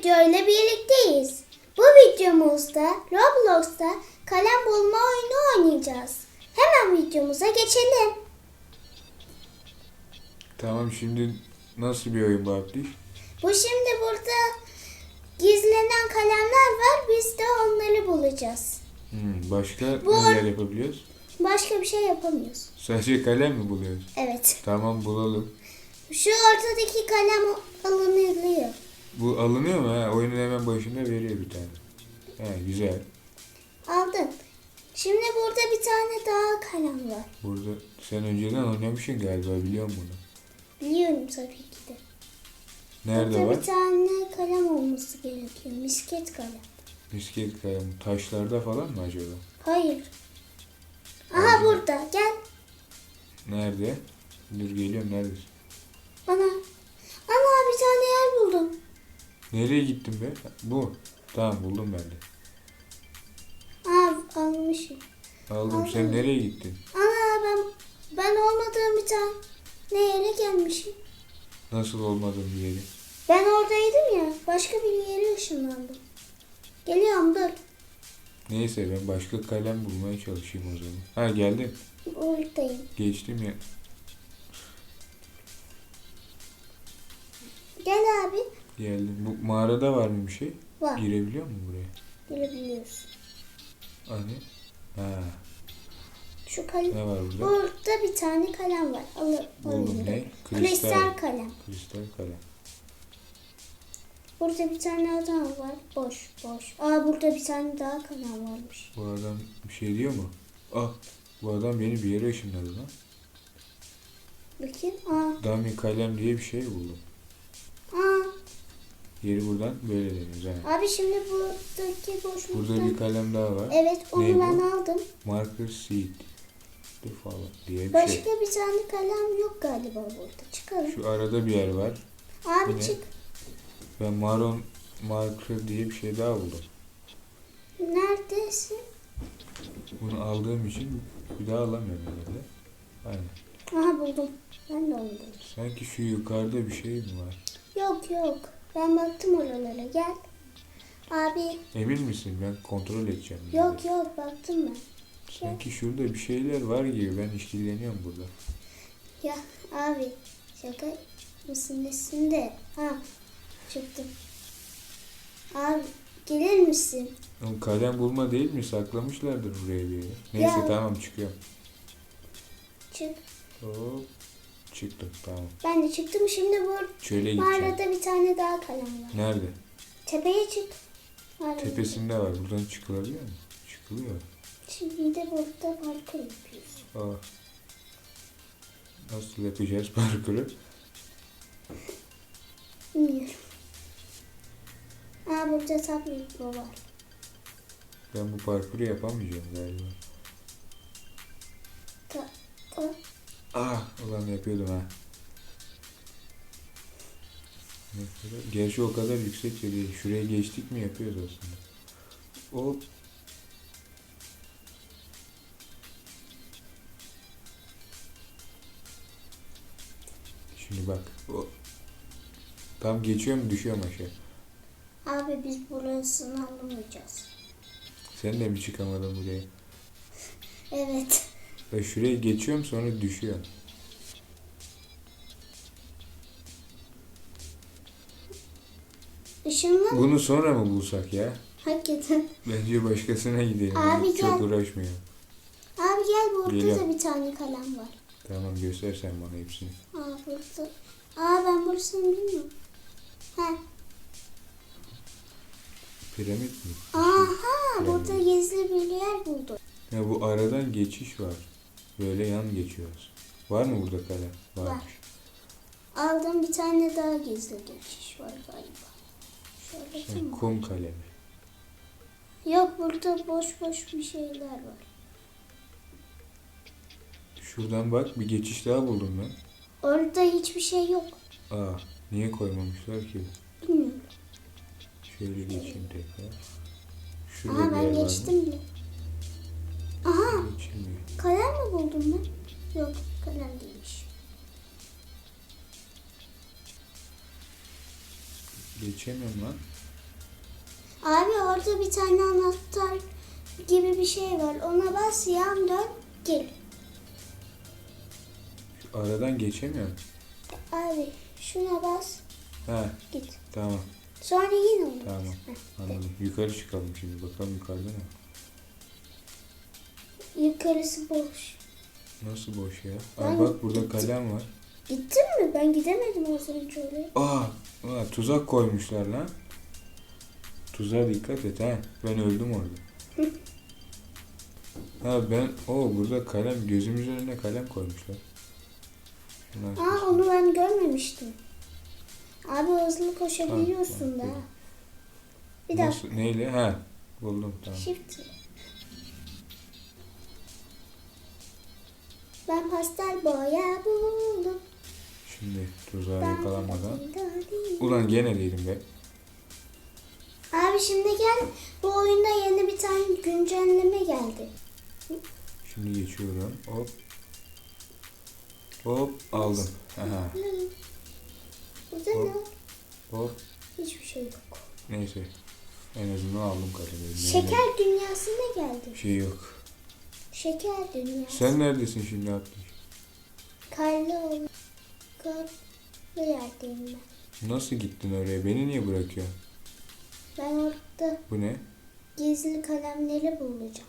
videoyla birlikteyiz. Bu videomuzda Roblox'ta kalem bulma oyunu oynayacağız. Hemen videomuza geçelim. Tamam şimdi nasıl bir oyun Abdi? Bu şimdi burada gizlenen kalemler var. Biz de onları bulacağız. Hmm, başka Bu neler yapabiliyoruz? Başka bir şey yapamıyoruz. Sadece kalem mi buluyoruz? Evet. Tamam bulalım. Şu ortadaki kalem alınıyor. Bu alınıyor mu? Ha? Oyunun hemen başında veriyor bir tane. He, güzel. Aldın. Şimdi burada bir tane daha kalem var. Burada sen önceden oynamışsın galiba biliyorum bunu. Biliyorum tabii ki de. Nerede Burada var? bir tane kalem olması gerekiyor. Misket kalem. Misket kalem. Taşlarda falan mı acaba? Hayır. Aha Nerede? burada. Gel Nerede? Dur geliyorum neredesin? bana. Ana bir tane yer buldum. Nereye gittin be? Bu. Tamam buldum ben de. Aa almışım. Aldım. Aldım. Sen nereye gittin? Ana ben ben olmadığım bir tane ne yere gelmişim. Nasıl olmadın bir yeri? Ben oradaydım ya. Başka bir yere ışınlandım. Geliyorum dur. Neyse ben başka kalem bulmaya çalışayım o zaman. Ha geldim. Buradayım. Geçtim ya. Gel abi. Geldim. Bu mağarada var mı bir şey? Var. Girebiliyor mu buraya? Görebiliyorsun. Hani? Ha. Şu kalem. Ne var burada? Burada bir tane kalem var. Al, Buldum ne? Kristal. Kristal kalem. Kristal kalem. Burada bir tane adam var. Boş, boş. Aa burada bir tane daha kalem varmış. Bu adam bir şey diyor mu? Ah. Bu adam beni bir yere ışınladı lan. Bakayım. Aa, Dummy kalem diye bir şey buldum. aa. Yeri buradan böyle deniyoruz ha. Abi şimdi buradaki boşlukta. Burada bir kalem daha var. Evet onu Ne bu? ben aldım. Marker seed. De falan diye bir Başka şey. bir tane kalem yok galiba burada. Çıkalım. Şu arada bir yer var. Abi bu ne? çık. Ben maron marker diye bir şey daha buldum. Neredesin? Bunu aldığım için bir daha alamıyorum herhalde. Aynen. Aha buldum. Ben de onu buldum. Sanki şu yukarıda bir şey mi var? Yok yok. Ben baktım oralara. Gel. Abi Emin misin? Ben kontrol edeceğim. yok de. yok baktım ben. Sanki şurada bir şeyler var gibi. Ben işkilleniyorum burada. Ya abi şaka mısın nesin de? Ha çıktım. Abi gelir misin? Oğlum kalem bulma değil mi? Saklamışlardır buraya yere. Neyse Ya. tamam çıkıyorum. Çık. Hop. Çıktım tamam. Ben de çıktım. Şimdi bu gideceğim. mağarada bir tane daha kalem var. Nerede? Tepeye çık. Mağarada. Tepesinde var. Buradan çıkılabiliyor mu? Çıkılıyor. Şimdi de burada parkur yapıyoruz. Aa. Nasıl yapacağız parkuru? Bilmiyorum. Aa burada tablet var. Ben bu parkuru yapamayacağım galiba. Ta, ta. Ah ulan yapıyordum ha. Gerçi o kadar yüksek de değil. Şuraya geçtik mi yapıyoruz aslında. Hop. Şimdi bak. Hop. Tam geçiyorum düşüyorum aşağı. Abi biz burasını anlamayacağız. Sen de mi çıkamadın buraya? Evet. Ben şuraya geçiyorum sonra düşüyorum. Işınlan. Bunu sonra mı bulsak ya? Hakikaten. Bence başkasına gidelim. Abi Çok gel. uğraşmayalım. Abi gel burada Geliyorum. da bir tane kalem var. Tamam göster sen bana hepsini. Aa burada. Aa ben burasını bilmiyorum. Ha. Piramit mi? Aha burada gizli bir yer buldum. Ya bu aradan geçiş var. Böyle yan geçiyoruz. Var mı burada kalem? Varmış. Aldım bir tane daha gizli geçiş var galiba. Şöyle değil mi? kum kalemi. Yok burada boş boş bir şeyler var. Şuradan bak bir geçiş daha buldum ben. Orada hiçbir şey yok. Aa niye koymamışlar ki? Bilmiyorum. Şöyle geçeyim tekrar. Şurada Aha bir yer ben var mı? geçtim bile. Geçilmiyor. kalem mi buldum ben? Yok kalem değilmiş. Geçemiyorum lan. Abi orada bir tane anahtar gibi bir şey var. Ona bas yan dön gel. Aradan geçemiyorum. Abi şuna bas Ha git. tamam Sonra yine onu. tamam Heh, anladım. Yukarı çıkalım şimdi bakalım yukarıda ne? Yukarısı boş. Nasıl boş ya? Ben Aa, bak burada kalem var. Gittin mi? Ben gidemedim az önce oraya. Aa, aa tuzak koymuşlar lan. Tuzağa dikkat et ha. Ben öldüm orada. ha ben o burada kalem gözümüzün önüne kalem koymuşlar. Bunlar Aa onu ben görmemiştim. Abi hızlı koşabiliyorsun da. Bir dakika. Nasıl, neyle? Ha buldum tamam. Shift. Ben pastel boya buldum. Şimdi tuzağa yakalanmadan. Ulan gene değilim be. Abi şimdi gel. Bu oyunda yeni bir tane güncelleme geldi. Şimdi geçiyorum. Hop. Hop aldım. Aha. Burada ne? Hop. Hop. Hiçbir şey yok. Neyse. En azından aldım kalemi. Şeker dünyasına geldim. Şey yok. Şeker dünyası. Sen neredesin şimdi Abdül? Karlı olan. Karlı yerdeyim ben. Nasıl gittin oraya? Beni niye bırakıyorsun? Ben orada Bu ne? gizli kalemleri bulacağım.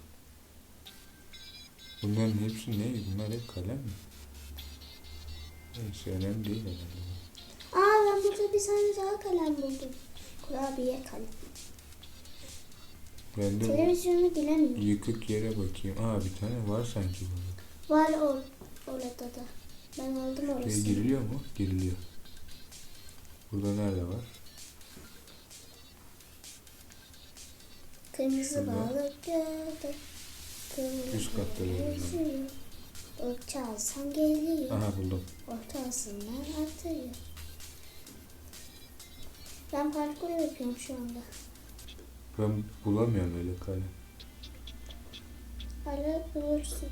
Bunların hepsi ne? Bunlar hep kalem mi? Neyse önemli değil herhalde. Aa ben burada bir tane daha kalem buldum. Kurabiye kalem. Ben de Televizyonu bilemiyorum. bu yıkık yere bakayım. Aa bir tane var sanki burada. Var or orada da. Ben aldım Buraya orasını. giriliyor mu? Giriliyor. Burada nerede var? Kırmızı Şurada. balık gördüm. Kırmızı Üst katta balık gördüm yüzüyor. Balık çalsam geliyor. Aha buldum. Ortasından atıyor. Ben parkur yapıyorum şu anda. Ben bulamıyorum öyle kalem. Ara bulursun.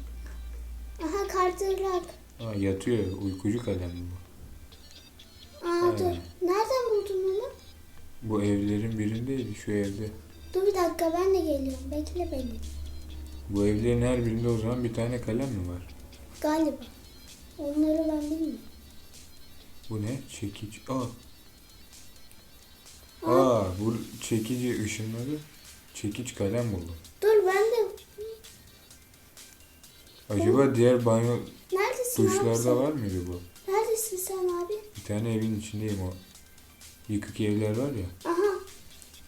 Aha kartırlak. Aa yatıyor. Uykucu kalem bu? Aa Aynen. dur. Nereden buldun onu? Bu evlerin birindeydi şu evde. Dur bir dakika ben de geliyorum. Bekle beni. Bu evlerin her birinde o zaman bir tane kalem mi var? Galiba. Onları ben bilmiyorum. Bu ne? Çekiç. Aa. Aa bu çekici ışınları çekiç kalem buldum. Dur ben de... Acaba diğer banyo Neredesin abi sen? duşlarda var mıydı bu? Neredesin sen abi? Bir tane evin içindeyim o. Yıkık evler var ya. Aha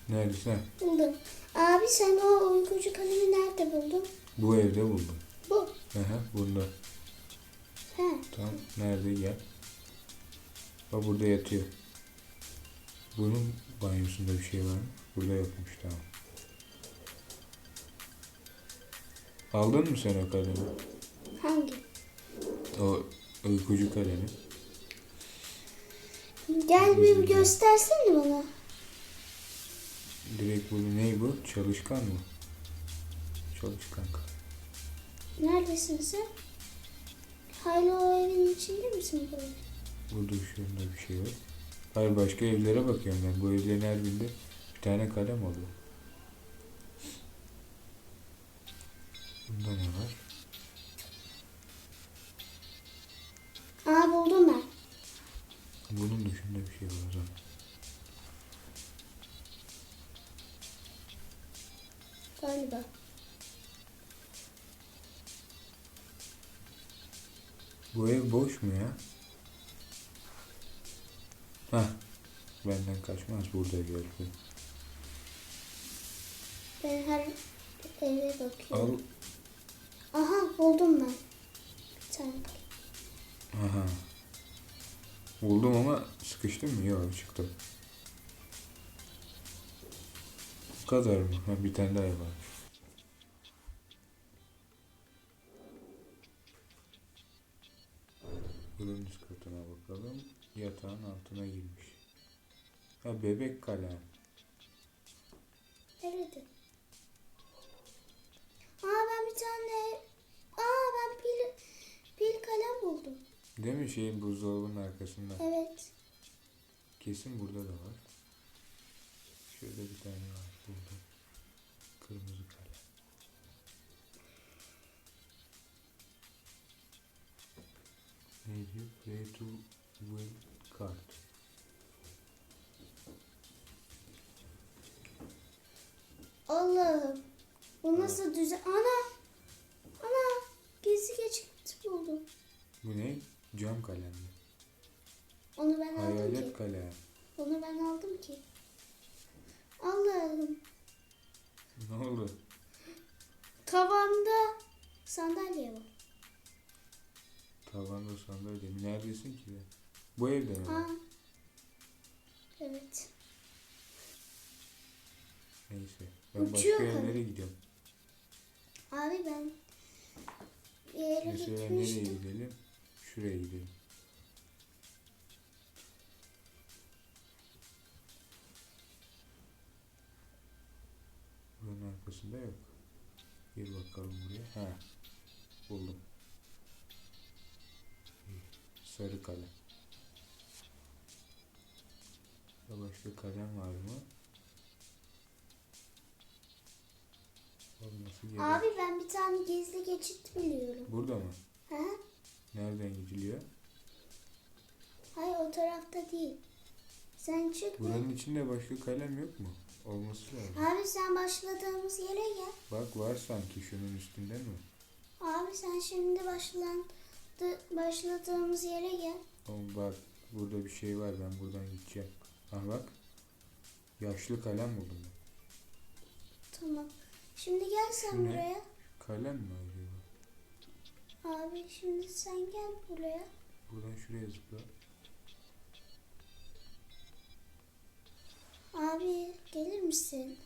Neredesin? Ha, buldum. Abi sen o uykucu kalemi nerede buldun? Bu evde buldum. Bu. Aha bunda. He. Tamam. Nerede gel. Bak burada yatıyor. Bunun banyosunda bir şey var mı? Burada yokmuş tamam. Aldın mı sen o kalemi? Hangi? O uykucu kalemi. Gel bir göstersene bana. Direkt bu ne bu? Çalışkan mı? Çalışkan kalem. Neredesin sen? Hala o evin içinde misin böyle? Burada şurada bir şey yok. Hayır başka evlere bakıyorum ben. Bu evlerin her birinde bir tane kalem oluyor. Bunda ne var? Aa buldum ben. Bunun dışında bir şey var o zaman. Galiba. Bu ev boş mu ya? Hah. Benden kaçmaz burada gördüm. Ben her eve Al. bakıyorum. Aha buldum ben. Bir tane. Aha. Buldum ama sıkıştım mı? Yok çıktım. Bu kadar mı? Ha, bir tane daha var. Bunun üst katına bakalım. Yatağın altına girmiş. Ha bebek kalem. Nerede? Aa ben bir tane... Aa ben pil, pil kalem buldum. Değil mi şeyin buzdolabının arkasında? Evet. Kesin burada da var. Şurada bir tane var. Buldum. Kırmızı kalem. Diyor? Play to win card. Allah'ım. Bu nasıl düzen? Ana! Ana! Gizli geçit buldum. Bu ne? Cam kalem mi? Onu ben aldım Hayalet ki. kalem. Onu ben aldım ki. Allah'ım. Ne oldu? Tavanda sandalye var. Tavanda sandalye. mi? Neredesin ki? Bu evde mi? Evet. Neyse. Ben Uçuyor başka yerlere gidiyorum. Abi ben bir yere Mesela nereye gitmiştim. gidelim? Şuraya gidelim. Buranın arkasında yok. Gir bakalım buraya. Ha. Buldum. Sarı kalem. Başka kalem var mı? Olması gerek. Abi ben bir tane gizli geçit biliyorum. Burada mı? Ha? Nereden gidiliyor? Hayır o tarafta değil. Sen çık. Buranın içinde başka kalem yok mu? Olması lazım. Abi sen başladığımız yere gel. Bak var sanki şunun üstünde mi? Abi sen şimdi başlandı, başladığımız yere gel. Ama bak burada bir şey var ben buradan gideceğim. Ha bak. Yaşlı kalem buldum ben. Tamam. Şimdi gel sen Şu ne? buraya. Kalem mi acaba? Abi şimdi sen gel buraya. Buradan şuraya zıpla. Abi gelir misin?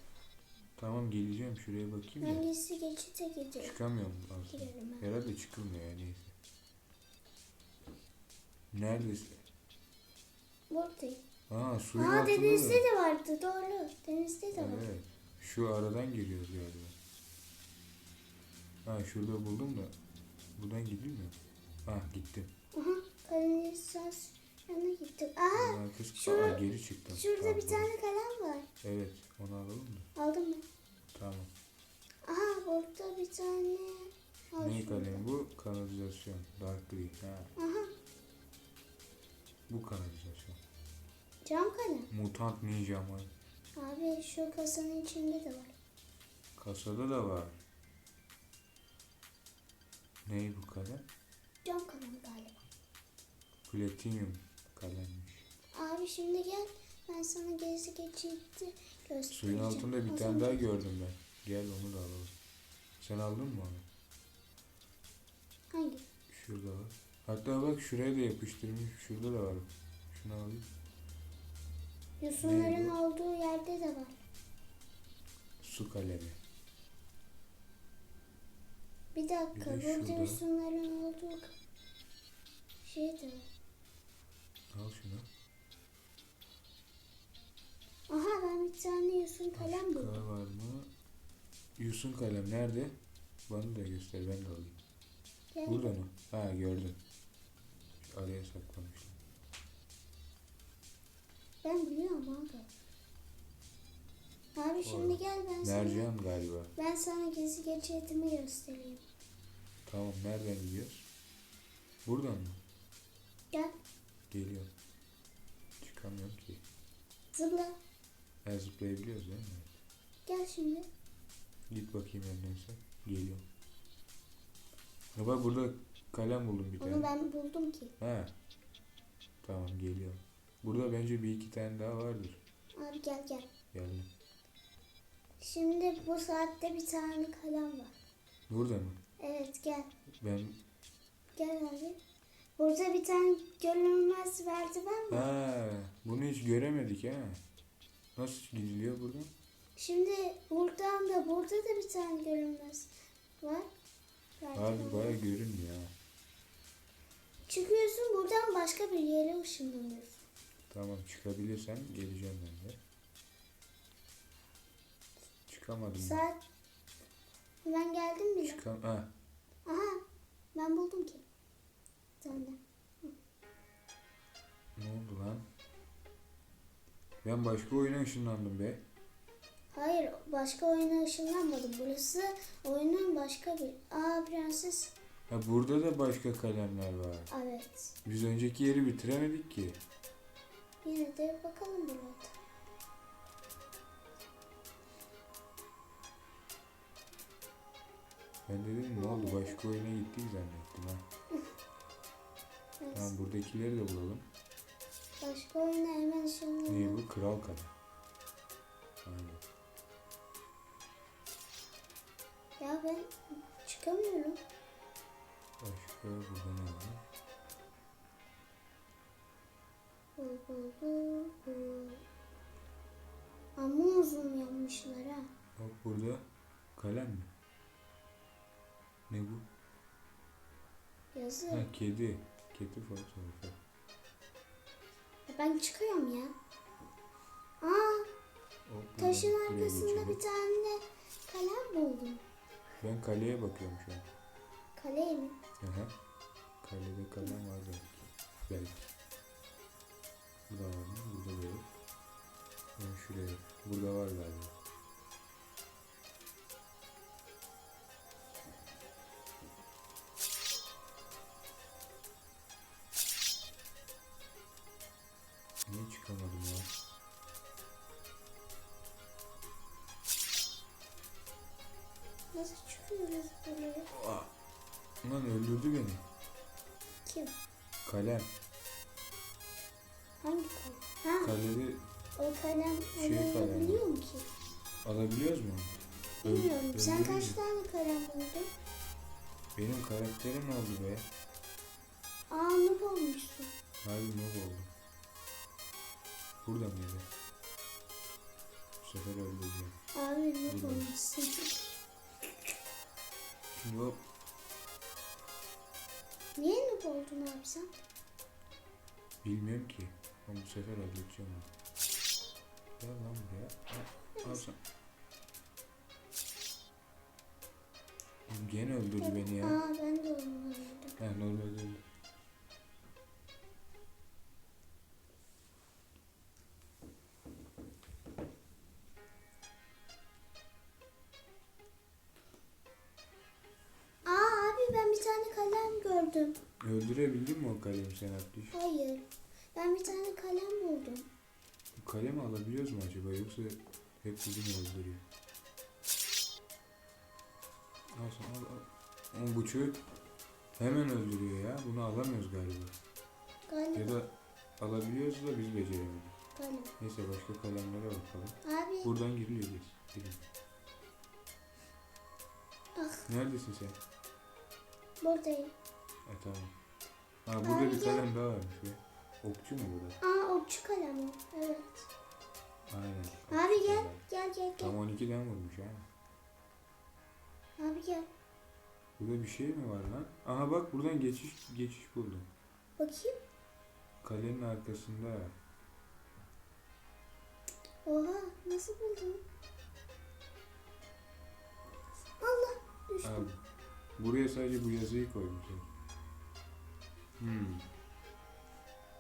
Tamam geleceğim şuraya bakayım da. gizli geçite gidiyorum. Çıkamıyorum aslında. Girelim ben. Herhalde çıkılmıyor ya neyse. Neredesin? Buradayım. Aa suyun Aa altında denizde de vardı doğru. Denizde de var. Evet. Şu aradan geliyoruz galiba. Ha şurada buldum da. Buradan gidilmiyor. Ah gittim. Aha kanalizasyona gittim. Aha Buradan kız şurada- Aa, geri çıktım. şurada Tamam, bir tane kalem var. Evet onu alalım da. Aldım mı? Tamam. Aha burada bir tane. Al Ne şunu. kalem bu? Kanalizasyon. Dark green. Ha. Aha Bu kanalizasyon. cam kalem. Mutant ninja mı? Abi şu kasanın içinde de var. Kasada da var. Ne bu kalem? Cam kalem galiba. Platinum kalemmiş. Abi şimdi gel. Ben sana gezi geçiti göstereceğim. Suyun altında bir tane daha gördüm ben. Gel onu da alalım. Sen aldın mı onu? Hangi? Şurada var. Hatta bak şuraya da yapıştırmış. Şurada da var. Şunu alayım. Yosunların olduğu yerde de var. Su kalemi. Bir dakika Bir de burada şurada. yosunların olduğu şey de var. Al şunu. Aha ben bir tane yosun kalem buldum. Başka var mı? Yusun kalem nerede? Bana da göster ben de alayım. Gel. Burada mı? Ha gördüm. Araya saklamışlar. Ben biliyorum abi. Abi şimdi gel ben sana, Mercan galiba. ben sana gezi geçitimi göstereyim. Tamam nereden gidiyoruz? Buradan mı? Gel Geliyorum. Çıkamıyorum ki. zıpla. Ha zıplayabiliyoruz değil mi? Gel şimdi. Git bakayım öyleyse. Geliyorum. Ha bak burada kalem buldum bir Onu tane. ben buldum ki. Ha. Tamam geliyorum. Burada bence bir iki tane daha vardır. Abi gel gel. Geldim. Şimdi bu saatte bir tane kalem var. Burada mı? Evet gel. Ben Gel abi. Burada bir tane görünmez merdiven var. ha bunu hiç göremedik ha. Nasıl gidiliyor buradan? Şimdi buradan da burada da bir tane görünmez var. Merdiven Abi var. baya görünmüyor ha. Çıkıyorsun buradan başka bir yere ışınlanıyorsun. Tamam çıkabilirsem geleceğim ben de. Çıkamadım. Saat ben geldim bile. Çıkam ha. Aha ben buldum ki. Senden. Ne oldu lan? Ben başka oyuna ışınlandım be. Hayır başka oyuna ışınlanmadım. Burası oyunun başka bir... Aa prenses. Ha burada da başka kalemler var. Evet. Biz önceki yeri bitiremedik ki. Yine de bakalım burada. Ben de dedim ne oldu başka oyuna gittik zannettim ha. Evet. Tamam buradakileri de bulalım. Başka oyuna hemen Ne ışınlanalım. bu? Kral Kale. Başka burada ne var? Bu bu bu bu. Ama uzun yapmışlar ha. Bak burada kalem mi? Ne bu? Yazı. Ha kedi. Kedi fotoğrafı. Ya Ben çıkıyorum ya. Aa Hop, taşın buradan buraya arkasında geçelim. bir tane kalem buldum. Ben kaleye bakıyorum şu an. Kaleye mi? Aha. Kalede kalem var belki. Belki. Burada var mı? Burada da yok. Ben şuraya. Burada var galiba. Benim karakterim oldu be? Aa noob olmuşsun. Harbi ne oldu? Burada mıydı? Bu sefer öldüreceğim. Abi noob olmuşsun. Hop. Niye noob oldun abi sen? Bilmiyorum ki. Ama bu sefer öldüreceğim onu. Gel lan buraya. Al, al sen. Gene öldürdü beni ya. Aa ben de öldürdüm. Ha normalde öldü. Aa abi ben bir tane kalem gördüm. Öldürebildin mi o kalemi sen Abdüş? Hayır. Ben bir tane kalem buldum. Bu kalemi alabiliyoruz mu acaba yoksa hep bizi mi öldürüyor? Al sen al al. Ama bu çocuk hemen öldürüyor ya. Bunu alamıyoruz galiba. Galiba Ya da alabiliyoruz da biz beceremedik. kalem. Neyse başka kalemlere bakalım. Abi Buradan giriliyor biz. Girin. ah Neredesin sen? buradayım. Ha tamam. Ha burada Abi bir gel. kalem daha varmış be. Okçu mu burada? Aa okçu kalem o. Evet. Aynen. Abi gel. Gel gel gel. Tam 12'den vurmuş ha. Abi gel. Burada bir şey mi var lan? Aha bak buradan geçiş geçiş buldum. Bakayım. Kalenin arkasında. Oha nasıl buldun? Allah düştüm. Abi. Buraya sadece bu yazıyı koymuşlar. Hmm.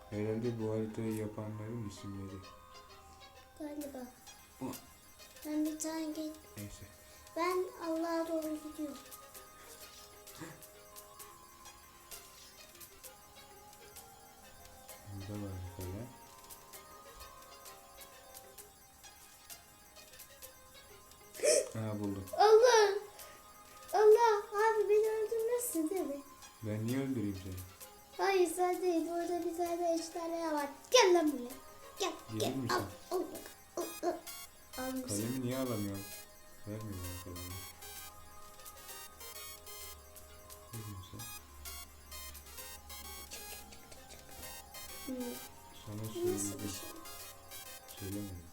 Herhalde bu haritayı yapanların isimleri. Galiba. Oh. Ben bir tane geç. Neyse. Ben Allah'a doğru gidiyorum. Burada var bir kalem. Ha buldum. Allah! Allah! Abi beni öldürmezsin değil mi? Ben niye öldüreyim seni? Hayır sen değil. Burada bir tane ejderha var. Gel lan buraya. Gel. Gelir gel. misin? Al. Al. Al. Al. Kalemi niye alamıyorum? Vermiyor bana kalemi. Ne diyorsun sen? Sana söyledim. şey? Söylemedim.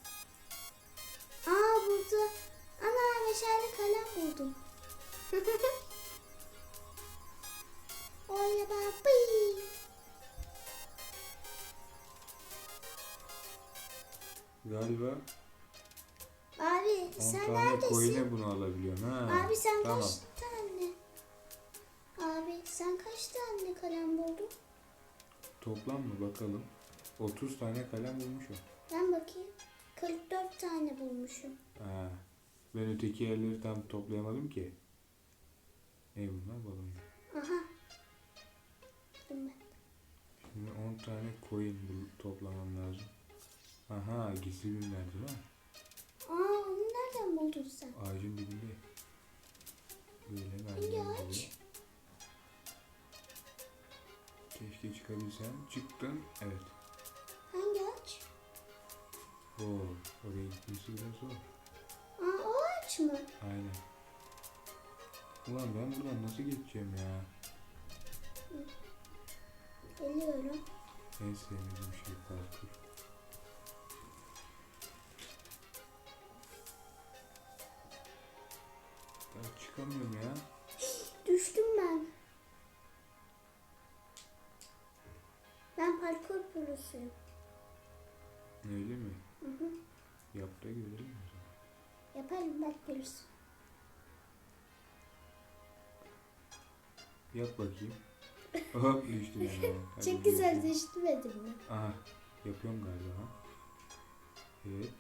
Aa burada. Ana meşale kalem buldum. Oya babi. Galiba Abi 10 sen neredesin? bunu alabiliyorsun ha. Abi sen tamam. kaç tane? Abi sen kaç tane kalem buldun? Toplam mı bakalım. 30 tane kalem bulmuşum. Ben bakayım. 44 tane bulmuşum. Ha. Ben öteki yerleri tam toplayamadım ki. Ne bunlar balon. Aha. Ben. Şimdi 10 tane bul- toplamam lazım. Aha gizli merdiven. Aa onu sen? Ağacın dibinde. Böyle merdiven gibi. Keşke çıkabilsem. Çıktım. Evet. Hangi ağaç? Oo, oraya gitmesi biraz zor. Aa o ağaç mı? Aynen. Ulan ben buradan nasıl geçeceğim ya? Geliyorum. En sevmediğim şey parkur. Çıkamıyorum ya. Düştüm ben. Ben parkur prosuyum. Öyle mi? Hı hı. Yap da görelim. Yaparım bak görürsün. Yap bakayım. Hop düştüm ya. Çok güzel düştümedim mi? Aha yapıyorum galiba. ha. Evet.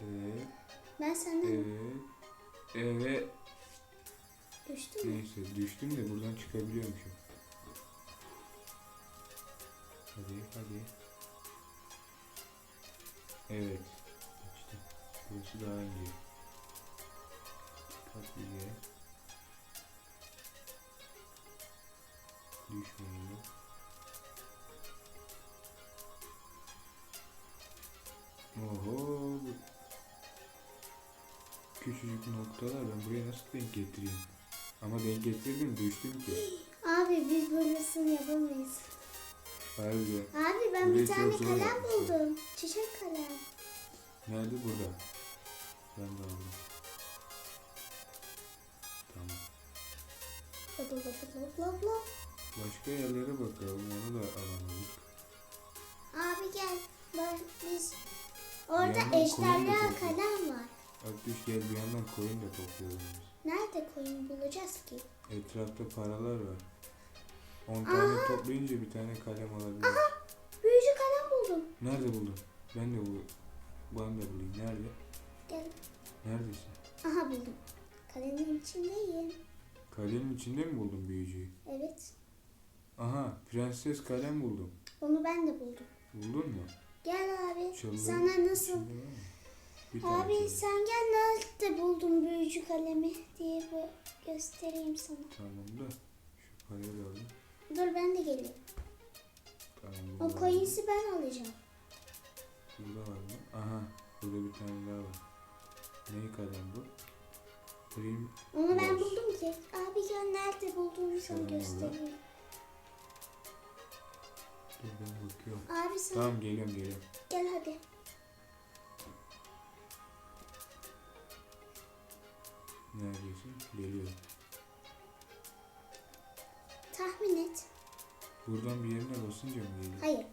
Evet. Ben senden Evet. Evet. düştüm mü? Neyse düştüm de buradan çıkabiliyormuşum. Hadi hadi. Evet. Geçtim. Burası daha iyi. Dikkatli ye. Düşmeyelim. Oho. Küçücük noktalar ben buraya nasıl denk getireyim? Ama denk getirdim düştüm ki. Abi biz böylesini yapamayız. Harbi. Abi ben bir tane çok zor kalem yapmışlar. buldum. Çiçek kalem. Nerede burada? Ben de aldım. Tamam. Lop lop lop lop lop. Başka yerlere bakalım onu da alamadık. Abi gel. Bak biz orada yandan koyun kalem var. Abdüş gel bir yandan koyun da toplayalım. Nerede koyun bulacağız ki? Etrafta paralar var. 10 tane toplayınca bir tane kalem alabiliriz. Büyücü kalem buldum. Nerede buldun? Ben de bul. Ben de bulayım. Nerede? Gel. Neredesin? Aha buldum. Kalemin içindeyim. Kalenin içinde mi buldun büyücüyü? Evet. Aha prenses kalem buldum. Onu ben de buldum. Buldun mu? Gel abi. Çalıların Sana nasıl? Tane Abi çalı. sen gel nerede buldun büyücü kalemi diye bir göstereyim sana. Tamam da şu parayı da alayım. Dur ben de geleyim. Tamam O coins'i ben alacağım. Burada var mı? Aha burada bir tane daha var. Ne kalem bu? Prim Onu ben Var. buldum ki. Abi gel nerede bulduğumu sana Şöyle göstereyim. Dur ben bakıyorum. Abi sen Tamam geliyorum geliyorum. gel hadi. Neredesin? Geliyorum. Tahmin et. Buradan bir yerine basınca mı geliyor? Hayır.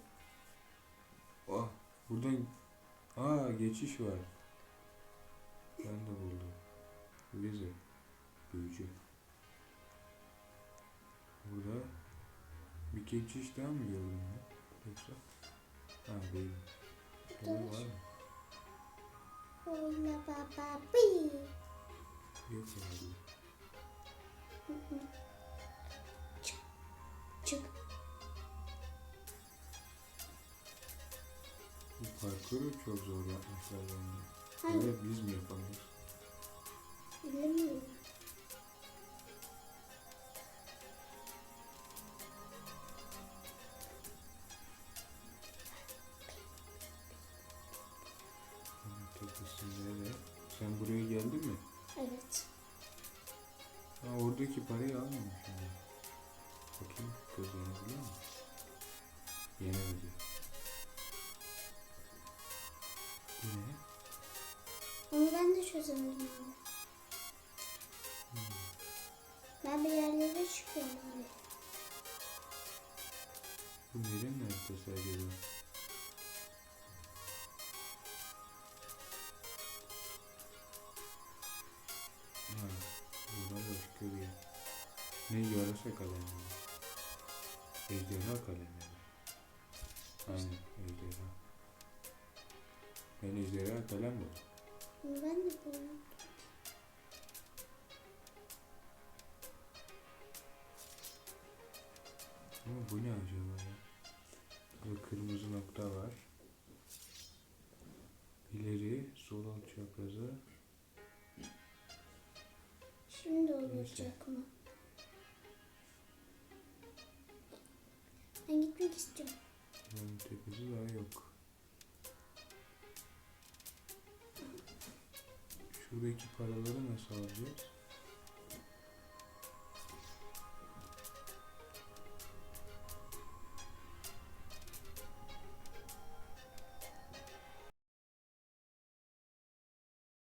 Ah buradan Aa geçiş var. Ben de buldum. Vize. Büyücü. Burada bir geçiş daha mı gördüm ben? Yoksa? Ha değil. Burada var mı? Oyla baba bi. Yok herhalde. Çık. Bu parkuru çok zor yapmışlar bence. Hayır. Evet biz mi yapamıyoruz? Bilmiyorum. Ha oradaki parayı almamışım. Bakayım kazanabiliyor mu? Yenemedi. Ne yarasa kalemi. Ejderha kalemi. Aynen ejderha. Ben ejderha kalem buldum. Ben de buldum. Ama bu ne acaba ya? Burada kırmızı nokta var. İleri sol alt çaprazı. Şimdi olacak mı? Ben gitmek istiyorum. Bunun tepesi daha yok. Şuradaki paraları nasıl alacağız?